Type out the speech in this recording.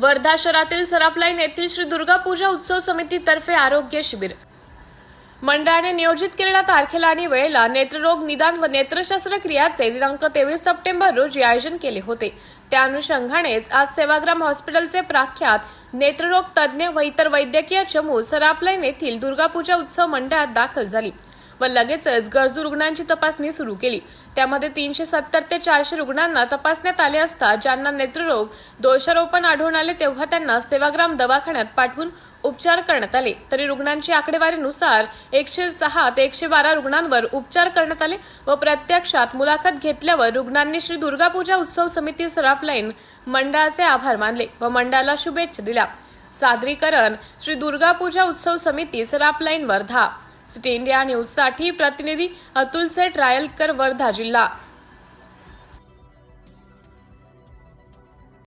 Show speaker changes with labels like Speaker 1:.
Speaker 1: वर्धा शहरातील सराफलाईन येथील श्री दुर्गा पूजा उत्सव समितीतर्फे आरोग्य शिबिर. मंडळाने नियोजित केलेल्या तारखेला आणि वेळेला नेत्ररोग निदान व नेत्रशस्त्र क्रियाचे दिनांक तेवीस सप्टेंबर रोजी आयोजन केले होते. त्या अनुषंगानेच आज सेवाग्राम हॉस्पिटलचे प्राख्यात नेत्ररोग तज्ज्ञ व इतर वैद्यकीय चमू सराफलाईन येथील दुर्गापूजा उत्सव मंडळात दाखल झाली. व लगेचच गरजू रुग्णांची तपासणी सुरू केली. त्यामध्ये तीनशे सत्तर ते चारशे रुग्णांना तपासण्यात आले असता ज्यांना नेत्ररोग दोषारोपण आढळून आले तेव्हा त्यांना सेवाग्राम दवाखान्यात पाठवून उपचार करण्यात आले. तरी रुग्णांची आकडेवारीनुसार एकशे सहा ते एकशे बारा रुग्णांवर उपचार करण्यात आले व प्रत्यक्षात मुलाखत घेतल्यावर रुग्णांनी श्री दुर्गापूजा उत्सव समिती सराफलाईन मंडळाचे आभार मानले व मंडळाला शुभेच्छा दिल्या. सादरीकरण श्री दुर्गापूजा उत्सव समिती सराफलाईन धा. सिटी इंडिया न्यूजसाठी प्रतिनिधी अतुल सेट रायलकर वर्धा जिल्हा.